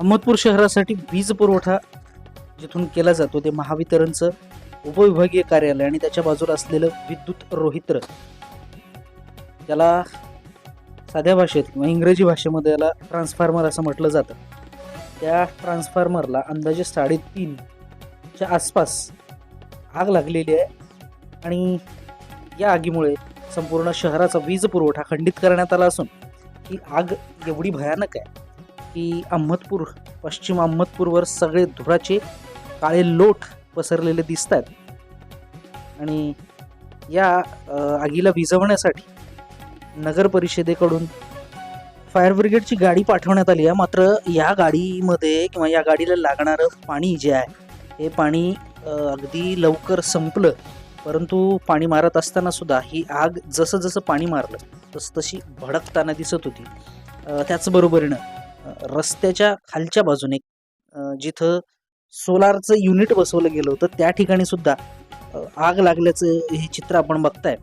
अहमदपूर शहरासाठी वीज पुरवठा जिथून केला जातो ते महावितरणचं उपविभागीय कार्यालय आणि त्याच्या बाजूला असलेलं विद्युत रोहित्र त्याला साध्या भाषेत किंवा इंग्रजी भाषेमध्ये याला ट्रान्सफॉर्मर असं म्हटलं जातं. त्या ट्रान्सफॉर्मरला अंदाजे साडेतीनच्या आसपास आग लागलेली आहे आणि या आगीमुळे संपूर्ण शहराचा वीज पुरवठा खंडित करण्यात आला असून ही आग एवढी भयानक आहे. की अहमदपूर पश्चिम अहमदपूरवर सगळे धुराचे काळे लोट पसरलेले दिसत आहेत आणि या आगीला विझवण्यासाठी नगर परिषदेकडून फायर ब्रिगेडची गाडी पाठवण्यात आली आहे. मात्र या गाडीमध्ये किंवा या गाडीला लागणारं पाणी जे आहे हे पाणी अगदी लवकर संपलं. परंतु पाणी मारत असताना सुद्धा ही आग जसं जसं पाणी मारलं तसं तशी भडकताना दिसत होती. त्याचबरोबरीनं रस्त्याच्या खालच्या बाजूने जिथं सोलारचं युनिट बसवलं गेलं होतं त्या ठिकाणी सुद्धा आग लागल्याचं हे चित्र आपण बघताय.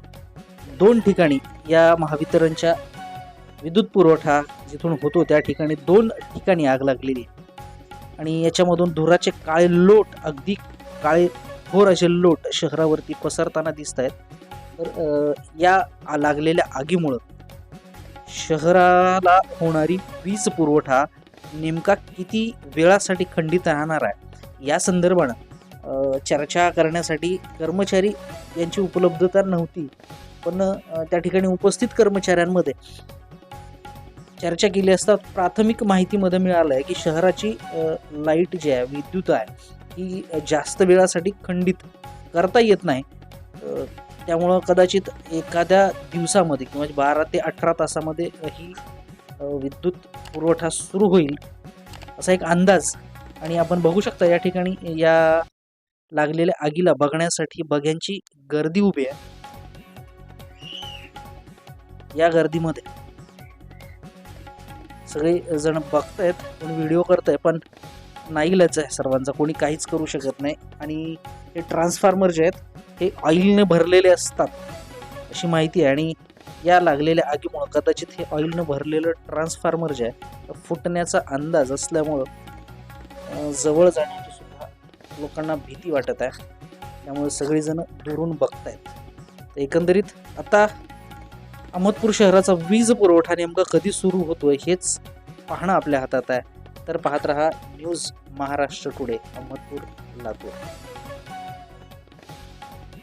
दोन ठिकाणी या महावितरणच्या विद्युत पुरवठा जिथून होतो त्या ठिकाणी दोन ठिकाणी आग लागलेली. आणि याच्यामधून धुराचे काळे लोट अगदी काळे थोर असे लोट शहरावरती पसरताना दिसत आहेत तर या लागलेल्या आगीमुळं शहराला होणारी वीज पुरवठा नेमका किती वेळासाठी खंडित राहणार आहे? या संदर्भानं चर्चा करण्यासाठी कर्मचारी यांची उपलब्धता नव्हती पण त्या ठिकाणी उपस्थित कर्मचाऱ्यांमध्ये चर्चा केली असता प्राथमिक माहितीमध्ये मिळालं आहे की शहराची लाइट जी आहे विद्युत आहे ही जास्त वेळासाठी खंडित करता येत नाही. त्यामुळं कदाचित एखाद्या दिवसामध्ये किंवा बारा ते अठरा तासामध्ये ही विद्युत पुरवठा सुरू होईल असा एक अंदाज. आणि आपण बघू शकता या ठिकाणी या लागलेल्या आगीला बघण्यासाठी बघ्यांची गर्दी उभी आहे. या गर्दीमध्ये सगळे जण बघतायत कोण व्हिडिओ करताय पण नाईलाज आहे सर्वांचा कोणी काहीच करू शकत नाही. आणि हे ट्रान्सफॉर्मर जे आहेत हे ऑइलने भरलेले असतात अशी माहिती आहे. आणि या लागलेल्या आगीमुळं कदाचित हे ऑइलनं भरलेलं ट्रान्सफॉर्मर जे आहे फुटण्याचा अंदाज असल्यामुळं जवळ जाण्याची सुद्धा लोकांना भीती वाटत आहे. त्यामुळे सगळेजण दुरून बघत तर एकंदरीत आता अहमदपूर शहराचा वीज पुरवठा नेमका कधी सुरू होतोय हेच पाहणं आपल्या हातात आहे. तर पाहत रहा न्यूज महाराष्ट्र टुडे अहमदपूर लातूर.